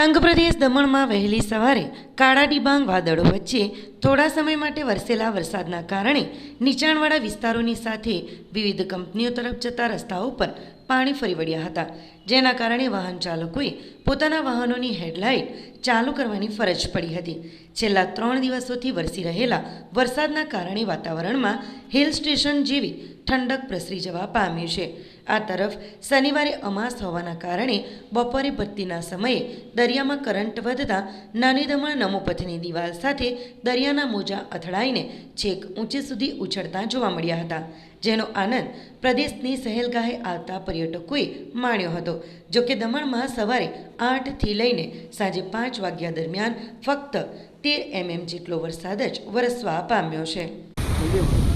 સંઘ પ્રદેશ દમણમાં વહેલી સવારે કાળા ડિબાંગ વાદળો વચ્ચે થોડા સમય માટે વરસેલા વરસાદના કારણે નીચાણવાળા વિસ્તારોની સાથે વિવિધ કંપનીઓ તરફ જતા રસ્તાઓ પર પાણી ફરી વળ્યા હતા. જેના કારણે વાહન ચાલકોએ પોતાના વાહનોની હેડલાઇટ ચાલુ કરવાની ફરજ પડી હતી. છેલ્લા ત્રણ દિવસોથી વરસી રહેલા વરસાદના કારણે વાતાવરણમાં હિલ સ્ટેશન જેવી ઠંડક પ્રસરી જવા પામ્યું છે. આ તરફ શનિવારે અમાસ હોવાના કારણે બપોરે ભરતીના સમયે દરિયામાં કરંટ વધતા નાની દમણ નમોપથની દિવાલ સાથે દરિયાના મોજા અથડાઈને છેક ઊંચે સુધી ઉછળતા જોવા મળ્યા હતા, જેનો આનંદ પ્રદેશની સહેલગાહે આવતા પર્યટકોએ માણ્યો હતો. જોકે દમણમાં સવારે આઠથી લઈને સાંજે પાંચ વાગ્યા દરમિયાન ફક્ત તેર એમએમ જેટલો વરસાદ જ વરસવા પામ્યો છે.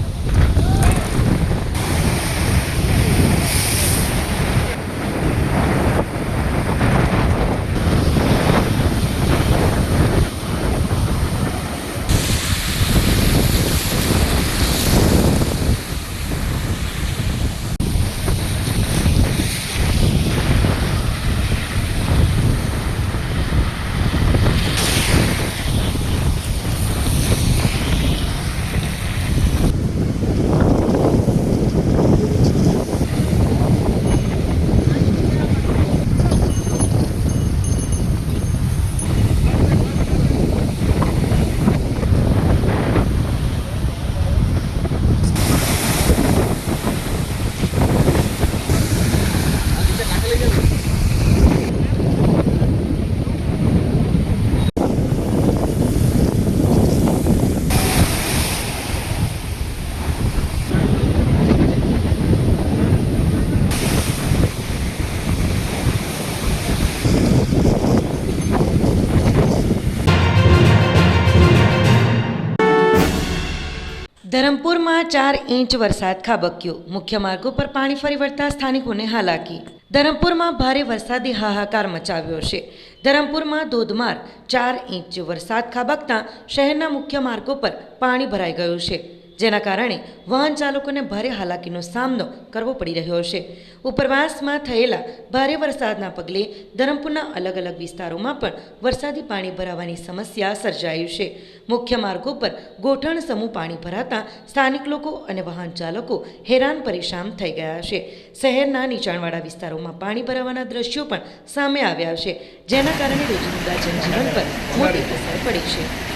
ધરમપુરમાં ચાર ઇંચ વરસાદ ખાબક્યો. મુખ્ય માર્ગો પર પાણી ફરી વળતા સ્થાનિકોને હાલાકી. ધરમપુરમાં ભારે વરસાદે હાહાકાર મચાવ્યો છે. ધરમપુરમાં ધોધમાર ચાર ઇંચ વરસાદ ખાબકતા શહેરના મુખ્ય માર્ગો પર પાણી ભરાઈ ગયું છે. જેના કારણે વાહન ચાલકોને ભારે હાલાકીનો સામનો કરવો પડી રહ્યો છે. ઉપરવાસમાં થયેલા ભારે વરસાદના પગલે ધરમપુરના અલગ અલગ વિસ્તારોમાં પણ વરસાદી પાણી ભરાવાની સમસ્યા સર્જાયું છે. મુખ્ય માર્ગો પર ગોઠણ સમૂહ પાણી ભરાતા સ્થાનિક લોકો અને વાહન ચાલકો હેરાન પરેશાન થઈ ગયા છે. શહેરના નીચાણવાળા વિસ્તારોમાં પાણી ભરાવાના દ્રશ્યો પણ સામે આવ્યા છે, જેના કારણે રોજિંદા જનજીવન પર મોટી અસર પડી છે.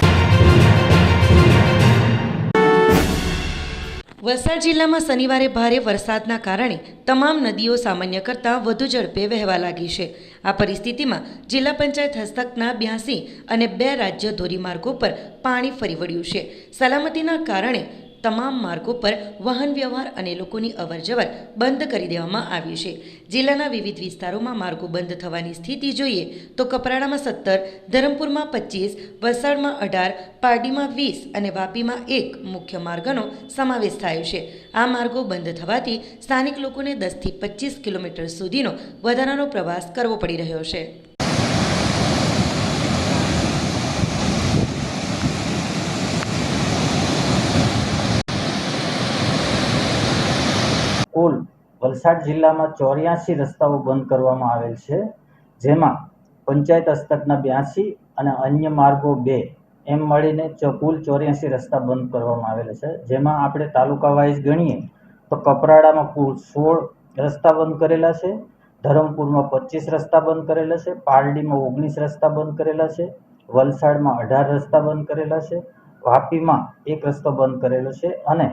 વલસાડ જિલ્લામાં શનિવારે ભારે વરસાદના કારણે તમામ નદીઓ સામાન્ય કરતાં વધુ ઝડપે વહેવા લાગી છે. આ પરિસ્થિતિમાં જિલ્લા પંચાયત હસ્તકના બ્યાસી અને બે રાજ્ય ધોરીમાર્ગો પર પાણી ફરી વળ્યું છે. સલામતીના કારણે તમામ માર્ગો પર વાહન વ્યવહાર અને લોકોની અવરજવર બંધ કરી દેવામાં આવી છે. જિલ્લાના વિવિધ વિસ્તારોમાં માર્ગો બંધ થવાની સ્થિતિ જોઈએ તો કપરાડામાં સત્તર, ધરમપુરમાં પચીસ, વલસાડમાં અઢાર, પારડીમાં વીસ અને વાપીમાં એક મુખ્ય માર્ગનો સમાવેશ થાય છે. આ માર્ગો બંધ થવાથી સ્થાનિક લોકોને દસથી પચીસ કિલોમીટર સુધીનો વધારાનો પ્રવાસ કરવો પડી રહ્યો છે. કુલ વલસાડ જિલ્લામાં ચોર્યાસી રસ્તાઓ બંધ કરવામાં આવેલ છે, જેમાં પંચાયત હસ્તકના બ્યાસી અને અન્ય માર્ગો બે એમ મળીને કુલ ચોર્યાસી રસ્તા બંધ કરવામાં આવેલા છે. જેમાં આપણે તાલુકા વાઇઝ ગણીએ તો કપરાડામાં કુલ સોળ રસ્તા બંધ કરેલા છે, ધરમપુરમાં પચીસ રસ્તા બંધ કરેલા છે, પારડીમાં ઓગણીસ રસ્તા બંધ કરેલા છે, વલસાડમાં અઢાર રસ્તા બંધ કરેલા છે, વાપીમાં એક રસ્તો બંધ કરેલો છે અને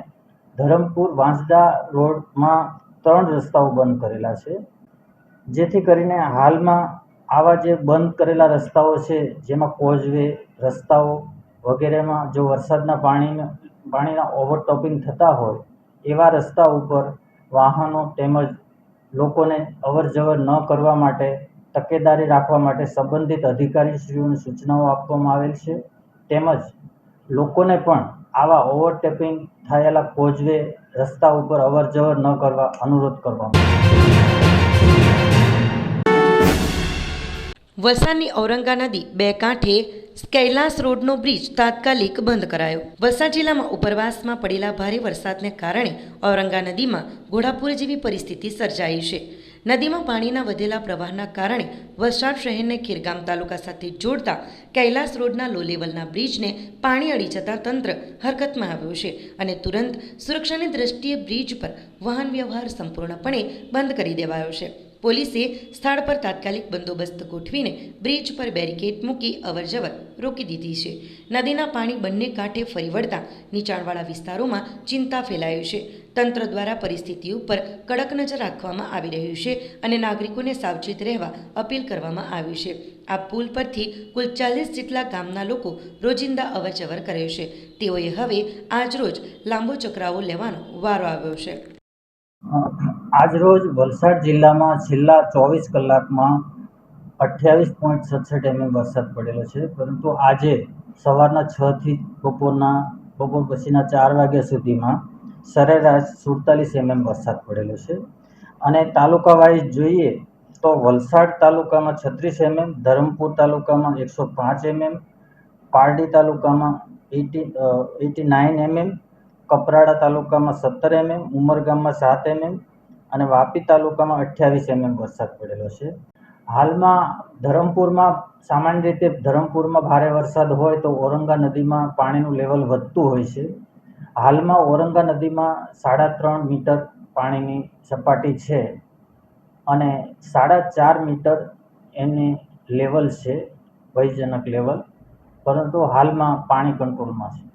ધરમપુર વાંસદા રોડમાં ત્રણ રસ્તાઓ બંધ કરેલા છે. જેથી કરીને હાલમાં આવા જે બંધ કરેલા રસ્તાઓ છે, જેમાં કોઝવે રસ્તાઓ વગેરેમાં જો વરસાદના પાણી પાણીના ઓવરટોપિંગ થતા હોય, એવા રસ્તા ઉપર વાહનો તેમજ લોકોને અવર જવર ન કરવા માટે, તકેદારી રાખવા માટે સંબંધિત અધિકારીશ્રીઓને સૂચનાઓ આપવામાં આવેલ છે. તેમજ લોકોને પણ આવા ઓવરટેપિંગ થયેલા કોઝવે રસ્તા ઉપર અવર જવર ન કરવા અનુરોધ કરવામાં વલસાડની ઔરંગા નદી બે કાંઠે કૈલાસ રોડનો બ્રિજ તાત્કાલિક બંધ કરાયો. વલસાડ જિલ્લામાં ઉપરવાસમાં પડેલા ભારે વરસાદને કારણે ઔરંગા નદીમાં ઘોડાપુર જેવી પરિસ્થિતિ સર્જાઈ છે. નદીમાં પાણીના વધેલા પ્રવાહના કારણે વલસાડ શહેરને ખીરગામ તાલુકા સાથે જોડતા કૈલાસ રોડના લો લેવલના બ્રિજને પાણી અડી જતાં તંત્ર હરકતમાં આવ્યું છે અને તુરંત સુરક્ષાની દ્રષ્ટિએ બ્રિજ પર વાહન વ્યવહાર સંપૂર્ણપણે બંધ કરી દેવાયો છે. પોલીસે સ્થળ પર તાત્કાલિક બંદોબસ્ત ગોઠવીને બ્રિજ પર બેરિકેડ મૂકી અવરજવર રોકી દીધી છે. નદીના પાણી બંને કાંઠે ફરી વળતા નીચાણવાળા વિસ્તારોમાં ચિંતા ફેલાયું છે. તંત્ર દ્વારા પરિસ્થિતિ ઉપર કડક નજર રાખવામાં આવી રહ્યું છે અને નાગરિકોને સાવચેત રહેવા અપીલ કરવામાં આવી છે. આ પુલ પરથી કુલ ચાલીસ જેટલા ગામના લોકો રોજિંદા અવરજવર કરે છે. તેઓએ હવે આજરોજ લાંબો ચકરાવો લેવાનો વારો આવ્યો છે. આજરોજ વલસાડ જિલ્લામાં છેલ્લા ચોવીસ કલાકમાં અઠ્યાવીસ પોઈન્ટ સડસઠ એમએમ વરસાદ પડેલો છે. પરંતુ આજે સવારના છથી બપોરના, બપોર પછીના ચાર વાગ્યા સુધીમાં સરેરાશ સુડતાલીસ એમએમ વરસાદ પડેલો છે. અને તાલુકા વાઇઝ જોઈએ તો વલસાડ તાલુકામાં છત્રીસ એમએમ, ધરમપુર તાલુકામાં એકસો પાંચ એમએમ, પારડી તાલુકામાં eighty eighty nine MM, Kaprada તાલુકામાં સત્તર એમએમ, ઉમરગામમાં સાત એમએમ અને વાપી તાલુકામાં અઠ્યાવીસ એમએમ વરસાદ પડેલો છે. હાલમાં ધરમપુરમાં સામાન્ય રીતે ધરમપુરમાં ભારે વરસાદ હોય તો ઓરંગા નદીમાં પાણીનું લેવલ વધતું હોય છે. હાલમાં ઔરંગા નદીમાં સાડા ત્રણ મીટર પાણીની સપાટી છે અને સાડા ચાર મીટર એની લેવલ છે, ભયજનક લેવલ. પરંતુ હાલમાં પાણી કંટ્રોલમાં છે.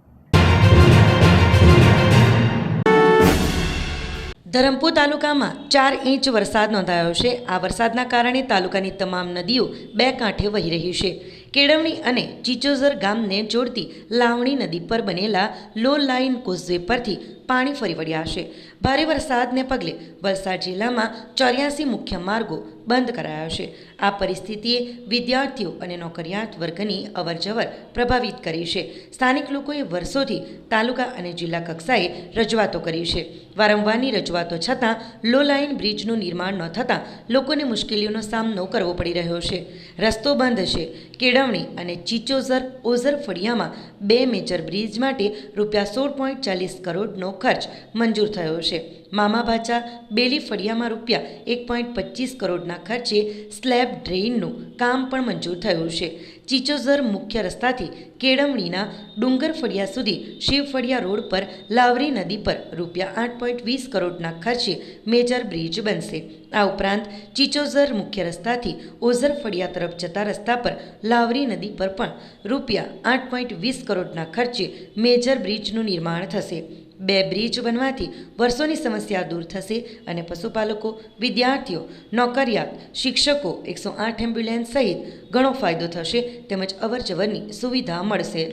ધરમપુર તાલુકામાં ચાર ઇંચ વરસાદ નોંધાયો છે. આ વરસાદના કારણે તાલુકાની તમામ નદીઓ બે કાંઠે વહી રહી છે. કેળવણી અને ચીચોઝર ગામને જોડતી લાવણી નદી પર બનેલા લો લાઇન કોઝવે પરથી પાણી ફરી વળ્યા છે ભારે વરસાદને પગલે વલસાડ જિલ્લામાં ચોર્યાસી મુખ્ય માર્ગો બંધ કરાયા છે આ પરિસ્થિતિએ વિદ્યાર્થીઓ અને નોકરિયાત વર્ગની અવરજવર પ્રભાવિત કરી છે. સ્થાનિક લોકોએ વર્ષોથી તાલુકા અને જિલ્લા કક્ષાએ રજૂઆતો કરી છે. વારંવારની રજૂઆતો છતાં લો લાઇન બ્રિજનું નિર્માણ ન થતાં લોકોને મુશ્કેલીઓનો સામનો કરવો પડી રહ્યો છે. રસ્તો બંધ છે. કેળવણી અને ચીચોઝર ઓઝર ફળિયામાં બે મેજર બ્રિજ માટે રૂપિયા સોળ પોઈન્ટ ચાલીસ કરોડનો ખર્ચ મંજૂર થયો છે. મામા ભાચા બેલી ફળિયામાં રૂપિયા એક પોઈન્ટ પચીસ કરોડના ખર્ચે સ્લેબ ડ્રેઇનનું કામ પણ મંજૂર થયું છે. ચીચોઝર મુખ્ય રસ્તાથી કેળવણીના ડુંગર ફળિયા સુધી શિવ ફળિયા રોડ પર લાવરી નદી પર રૂપિયા આઠ પોઈન્ટ વીસ કરોડના ખર્ચે મેજર બ્રિજ બનશે. આ ઉપરાંત ચીચોઝર મુખ્ય રસ્તાથી ઓઝર ફળિયા તરફ જતા રસ્તા પર લાવરી નદી પર પણ રૂપિયા આઠ પોઈન્ટ વીસ કરોડના ખર્ચે મેજર બ્રિજનું નિર્માણ થશે. બે બ્રિજ બનવાથી વર્ષોની સમસ્યા દૂર થશે અને પશુપાલકો, વિદ્યાર્થીઓ, નોકરિયાત, શિક્ષકો, એકસો આઠ એમ્બ્યુલન્સ સહિત ઘણો ફાયદો થશે તેમજ અવરજવરની સુવિધા મળશે.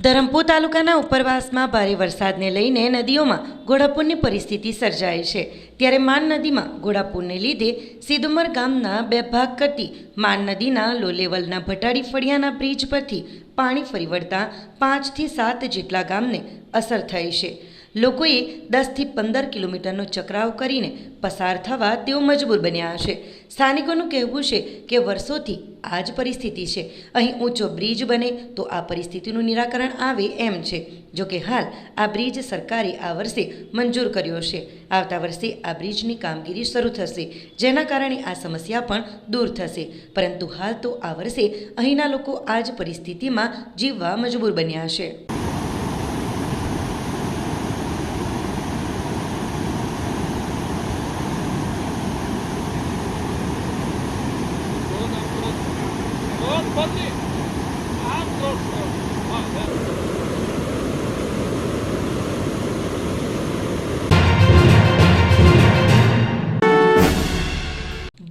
ધરમપુર તાલુકાના ઉપરવાસમાં ભારે વરસાદને લઈને નદીઓમાં ઘોડાપૂરની પરિસ્થિતિ સર્જાય છે. ત્યારે માન નદીમાં ઘોડાપૂરને લીધે સિદુમર ગામના બે ભાગ કરતી માન નદીના લો લેવલના ભટાડી ફળિયાના બ્રિજ પરથી પાણી ફરી વળતા પાંચથી સાત જેટલા ગામને અસર થઈ છે. લોકોએ દસથી પંદર કિલોમીટરનો ચકરાવ કરીને પસાર થવા તેઓ મજબૂર બન્યા છે સ્થાનિકોનું કહેવું છે કે વર્ષોથી આ જ પરિસ્થિતિ છે. અહીં ઊંચો બ્રિજ બને તો આ પરિસ્થિતિનું નિરાકરણ આવે એમ છે. જો કે હાલ આ બ્રિજ સરકારે આ વર્ષે મંજૂર કર્યો છે. આવતા વર્ષે આ બ્રિજની કામગીરી શરૂ થશે, જેના કારણે આ સમસ્યા પણ દૂર થશે. પરંતુ હાલ તો આ વર્ષે અહીંના લોકો આ જ પરિસ્થિતિમાં જીવવા મજબૂર બન્યા છે.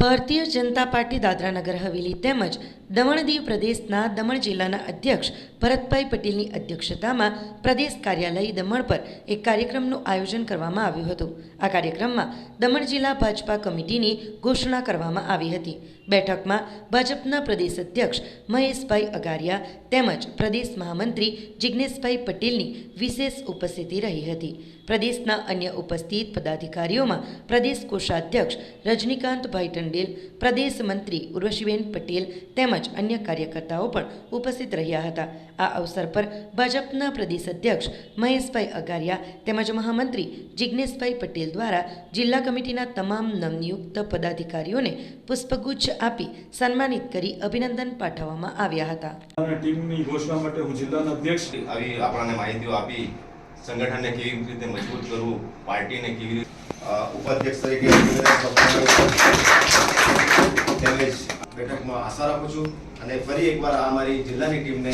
ભારતીય જનતા પાર્ટી દાદરાનગર હવેલી તેમજ દમણ દીવ પ્રદેશના દમણ જિલ્લાના અધ્યક્ષ ભરતભાઈ પટેલની અધ્યક્ષતામાં પ્રદેશ કાર્યાલય દમણ પર એક કાર્યક્રમનું આયોજન કરવામાં આવ્યું હતું. આ કાર્યક્રમમાં દમણ જિલ્લા ભાજપા કમિટીની ઘોષણા કરવામાં આવી હતી. બેઠકમાં ભાજપના પ્રદેશ અધ્યક્ષ મહેશભાઈ અગારિયા તેમજ પ્રદેશ મહામંત્રી જિજ્ઞેશભાઈ પટેલની વિશેષ ઉપસ્થિતિ રહી હતી. પ્રદેશના અન્ય ઉપસ્થિત પદાધિકારીઓમાં પ્રદેશ કોષાધ્યક્ષ રજનીકાંતભાઈ ટંડેલ, પ્રદેશ મંત્રી ઉર્વશીબેન પટેલ તેમજ તેમજ અન્ય કાર્યકર્તાઓ પણ ઉપસ્થિત રહ્યા હતા. આ અવસર પર ભાજપના પ્રદેશ અધ્યક્ષ મહેશભાઈ અગારિયા તેમજ મહામંત્રી જિજ્ઞેશભાઈ પટેલ દ્વારા જિલ્લા કમિટીના તમામ નવનિયુક્ત પદાધિકારીઓને પુષ્પગુચ્છ આપી સન્માનિત કરી અભિનંદન પાઠવવામાં આવ્યા હતા. ટીમની ઘોષણા માટે હું જિલ્લાના અધ્યક્ષ આવી આપણને માહિતીઓ આપી સંગઠનને કેવી રીતે મજબૂત કરવું પાર્ટીને કેવી રીતે ઉપાધ્યક્ષ તરીકે આશા રાખું છું અને ફરી એકવાર આ અમારી જિલ્લાની ટીમને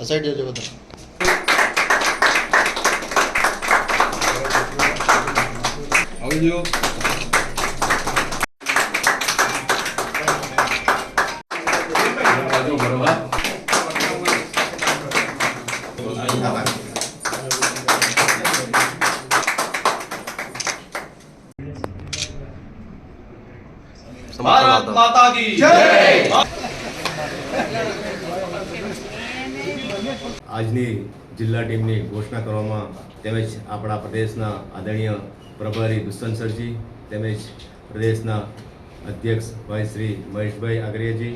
સાઈડ જજો બધા. આવજો માતા કી જય! આજની જિલ્લા ટીમની ઘોષણા કરવામાં તેમજ આપણા પ્રદેશના આદરણીય પ્રભારી દુષ્યંત સરજી તેમજ પ્રદેશના અધ્યક્ષ ભાઈ શ્રી મહેશભાઈ આગરિયાજી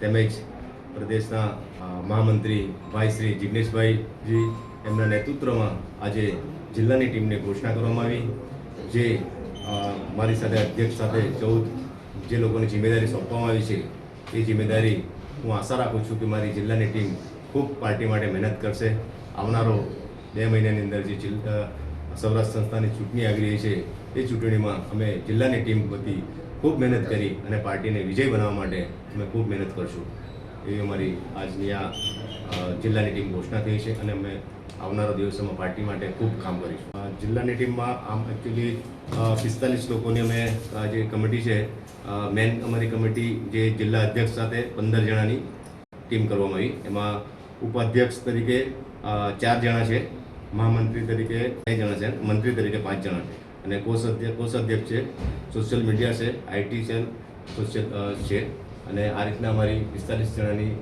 તેમજ પ્રદેશના મહામંત્રી ભાઈ શ્રી જિગ્નેશભાઈજી એમના નેતૃત્વમાં આજે જિલ્લાની ટીમની ઘોષણા કરવામાં આવી જે મારી સાથે અધ્યક્ષ સાથે ચૌદ જે લોકોની જિમ્મેદારી સોંપવામાં આવી છે, એ જિમ્મેદારી હું આશા રાખું છું કે મારી જિલ્લાની ટીમ ખૂબ પાર્ટી માટે મહેનત કરશે. આવનારો બે મહિનાની અંદર જે સૌરાષ્ટ્ર સંસ્થાની ચૂંટણી આવી રહી છે, એ ચૂંટણીમાં અમે જિલ્લાની ટીમ વતી ખૂબ મહેનત કરી અને પાર્ટીને વિજય બનાવવા માટે અમે ખૂબ મહેનત કરશું. એવી અમારી આજની આ જિલ્લાની ટીમ ઘોષણા થઈ છે અને અમે આવનારા દિવસોમાં પાર્ટી માટે ખૂબ કામ કરીશું. જિલ્લાની ટીમમાં આમ એકચ્યુઅલી પિસ્તાલીસ લોકોની અમે જે કમિટી છે મેન અમારી કમિટી જે જિલ્લા અધ્યક્ષ સાથે પંદર જણાની ટીમ કરવામાં આવી. એમાં ઉપાધ્યક્ષ તરીકે ચાર જણા છે, મહામંત્રી તરીકે બે જણા છે, મંત્રી તરીકે પાંચ જણા છે. અને કોષ અધ્યક્ષ કોષ અધ્યક્ષ છે, સોશિયલ મીડિયા છે આઈટી સેલ સોશિયલ છે. અને આ રીતના અમારી પિસ્તાલીસ જણાની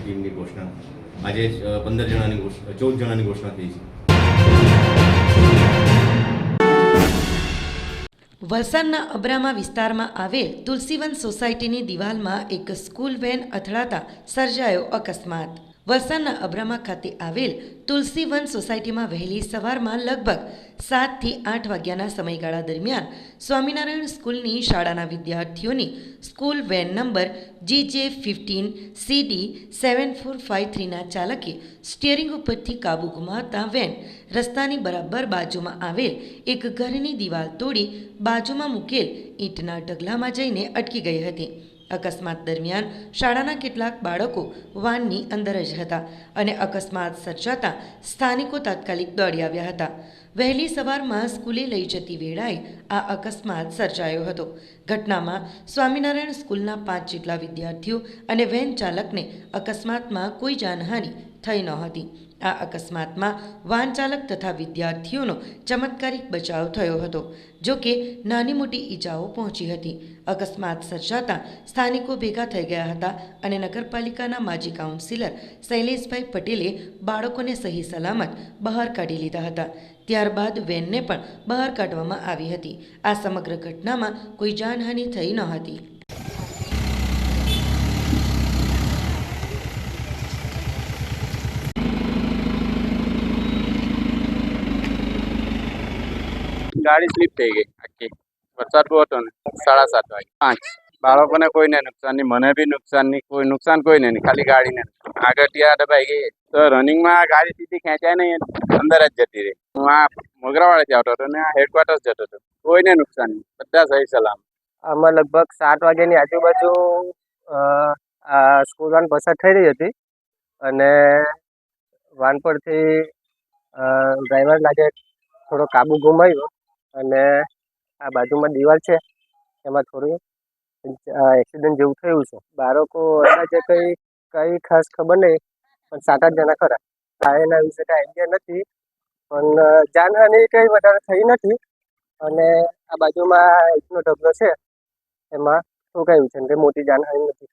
ટીમની ઘોષણા, આજે પંદર જણાની ચૌદ જણાની ઘોષણા થઈ છે. વલસાડના અબ્રામા વિસ્તારમાં આવેલ તુલસીવન સોસાયટીની દિવાલમાં એક સ્કૂલ વેન અથડાતા સર્જાયો અકસ્માત. વલસાડના અબ્રામા ખાતે આવેલ તુલસીવન સોસાયટીમાં વહેલી સવારમાં લગભગ સાતથી આઠ વાગ્યાના સમયગાળા દરમિયાન સ્વામિનારાયણ સ્કૂલની શાળાના વિદ્યાર્થીઓની school van number G J fifteen CD seven four five થ્રીના ચાલકે સ્ટિયરિંગ ઉપરથી કાબુ ગુમાવતા વેન રસ્તાની બરાબર બાજુમાં આવેલ એક ઘરની દિવાલ તોડી બાજુમાં મૂકેલ ઈંટના ઢગલામાં જઈને અટકી ગઈ હતી. અકસ્માત દરમિયાન શાળાના કેટલાક બાળકો વાનની અંદર જ હતા અને અકસ્માત સર્જાતા સ્થાનિકો તાત્કાલિક દોડી આવ્યા હતા. વહેલી સવારમાં સ્કૂલે લઈ જતી વેળાએ આ અકસ્માત સર્જાયો હતો. ઘટનામાં સ્વામિનારાયણ સ્કૂલના પાંચ જેટલા વિદ્યાર્થીઓ અને વેન ચાલકને અકસ્માતમાં કોઈ જાનહાનિ થઈ ન હતી. આ અકસ્માતમાં વાહન ચાલક તથા વિદ્યાર્થીઓનો ચમત્કારિક બચાવ થયો હતો, જો કે નાની મોટી ઈજાઓ પહોંચી હતી. અકસ્માત સર્જાતા સ્થાનિકો ભેગા થઈ ગયા હતા અને નગરપાલિકાના માજી કાઉન્સિલર શૈલેષભાઈ પટેલે બાળકોને સહી સલામત બહાર કાઢી લીધા હતા. ત્યારબાદ વેનને પણ બહાર કાઢવામાં આવી હતી. આ સમગ્ર ઘટનામાં કોઈ જાનહાનિ થઈ ન હતી. ગાડી સ્લીપ થઈ ગઈ આખી. વરસાદ બહુ હતો ને, સાડા સાત વાગે. પાંચ. બાળકોને કોઈને નુકસાન નહીં, મને બી નુકસાન નહીં, કોઈ નુકસાન કોઈને નહીં, ખાલી ગાડીને. આગળ ત્યાં દબાઈ ગઈ. તો રનિંગમાં ગાડી સીધી ખેંચાય નહીં અંદર જ જતી રહી. હું આ મોગરાવાડેથી આવતો હતો ને આ હેડક્વાર્ટર્સ જતો હતો. કોઈને નુકસાન નહીં. બધા સહી સલામ આમાં લગભગ સાત વાગ્યાની આજુબાજુ સ્કૂલ વાન પસાર થઈ રહી હતી. અને વાન પરથી ડ્રાઈવર લાગે થોડો કાબુ ગુમાવ્યો. અને આ બાજુમાં દિવાલ છે. એમાં થોડું એક્સિડન્ટ જેવું થયું છે. બાળકો અંદાજે કંઈ કંઈ ખાસ ખબર નહીં, પણ સાત આઠ જણા ખરા. એના વિશે કાંઈ આઈડિયા નથી, પણ જાનહાની કંઈ વધારે થઈ નથી. અને આ બાજુમાં એકનો ઢગલો છે. એમાં શું કહ્યું છે? મોટી જાનહાનિ નથી.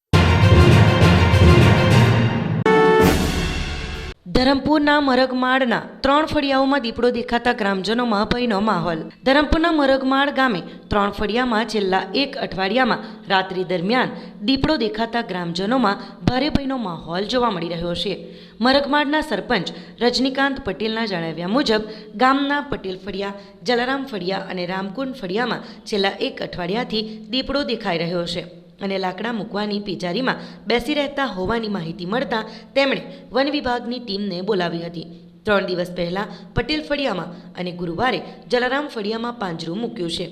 ધરમપુરના મરગમાળના ત્રણ ફળિયાઓમાં દીપડો દેખાતા ગ્રામજનોમાં ભયનો માહોલ. ધરમપુરના મરગમાળ ગામે ત્રણ ફળિયામાં છેલ્લા એક અઠવાડિયામાં રાત્રિ દરમિયાન દીપડો દેખાતા ગ્રામજનોમાં ભારે ભયનો માહોલ જોવા મળી રહ્યો છે. મરગમાળના સરપંચ રજનીકાંત પટેલના જણાવ્યા મુજબ, ગામના પટેલ ફળિયા, જલારામ ફળિયા અને રામકુંડ ફળિયામાં છેલ્લા એક અઠવાડિયાથી દીપડો દેખાઈ રહ્યો છે. અને લાકડા મૂકવાની પિચારીમાં બેસી રહેતા હોવાની માહિતી મળતા તેમણે વન વિભાગની ટીમને બોલાવી હતી. ત્રણ દિવસ પહેલા પટેલ ફળિયામાં અને ગુરુવારે જલારામ ફળિયામાં પાંજરું મૂક્યું છે.